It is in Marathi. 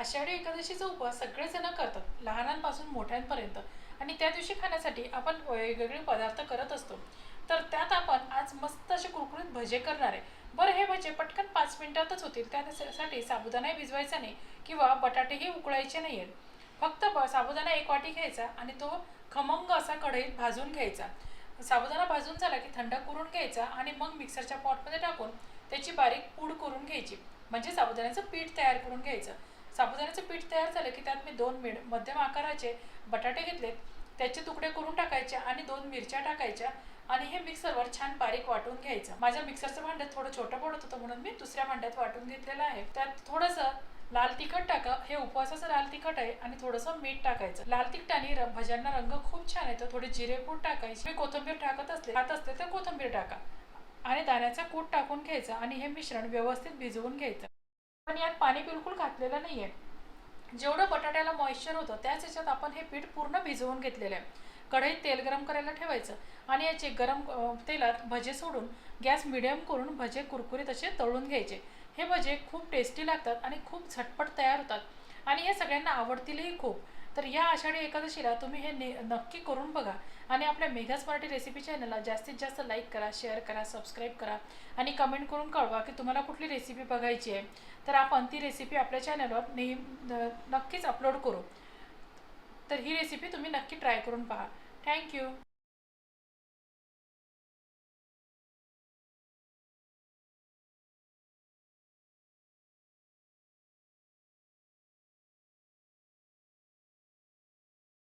आषाढी एकादशीचा उपवास सगळेजण करतात लहानांपासून मोठ्यांपर्यंत. आणि त्या दिवशी खाण्यासाठी आपण वेगवेगळे पदार्थ करत असतो. तर त्यात आपण आज मस्त असे कुरकुरीत भजे करणार आहे. बरं हे भजे पटकन पाच मिनिटातच होतील. त्यासाठी साबुदाणाही भिजवायचा नाही किंवा बटाटेही उकळायचे नाही आहेत फक्त ब साबुदाणा एक वाटी घ्यायचा आणि तो खमंग असा कढईत भाजून घ्यायचा. साबुदाणा भाजून झाला की थंड करून घ्यायचा आणि मग मिक्सरच्या पॉटमध्ये टाकून त्याची बारीक पूड करून घ्यायची. म्हणजे साबुदाण्याचं पीठ तयार करून घ्यायचं. साबुदाण्याचं पीठ तयार झालं की त्यात मी दोन मीठ मध्यम आकाराचे बटाटे घेतलेत त्याचे तुकडे करून टाकायचे आणि दोन मिरच्या टाकायच्या आणि हे मिक्सरवर छान बारीक वाटून घ्यायचं. माझ्या मिक्सरचं भांडं थोडं छोटं पडत होतं म्हणून मी दुसऱ्या भांड्यात वाटून घेतलेलं आहे. त्यात थोडंसं लाल तिखट टाका. हे उपवासाचं लाल तिखट आहे आणि थोडंसं मीठ टाकायचं. लाल तिखटाने र- भज्यांना रंग खूप छान येतो. थोडी जिरेपूड टाकायची. मी कोथिंबीर टाकत असले खात असते तर कोथिंबीर टाका आणि दाण्याचा कूट टाकून घ्यायचं आणि हे मिश्रण व्यवस्थित भिजवून घ्यायचं. पण यात पाणी बिलकुल घातलेलं नाही आहे जेवढं बटाट्याला मॉइश्चर होतं त्याच याच्यात आपण हे पीठ पूर्ण भिजवून घेतलेलं आहे. कढईत तेल गरम करायला ठेवायचं आणि याचे गरम तेलात भजे सोडून गॅस मिडियम करून भजे कुरकुरीत असे तळून घ्यायचे. हे भजे खूप टेस्टी लागतात आणि खूप झटपट तयार होतात. आणि हे सगळ्यांना आवडतीलही खूप. तर या आषाढी एकादशीला तुम्ही हे ने नक्की करून बघा. आणि आपल्या मेघाच मराठी रेसिपी चॅनलला जास्तीत जास्त लाईक करा शेअर करा सबस्क्राईब करा. आणि कमेंट करून कळवा की तुम्हाला कुठली रेसिपी बघायची आहे. तर आपण ती रेसिपी आपल्या चॅनलवर नेहमी नक्कीच अपलोड करू. तर ही रेसिपी तुम्ही नक्की ट्राय करून पहा. थँक्यू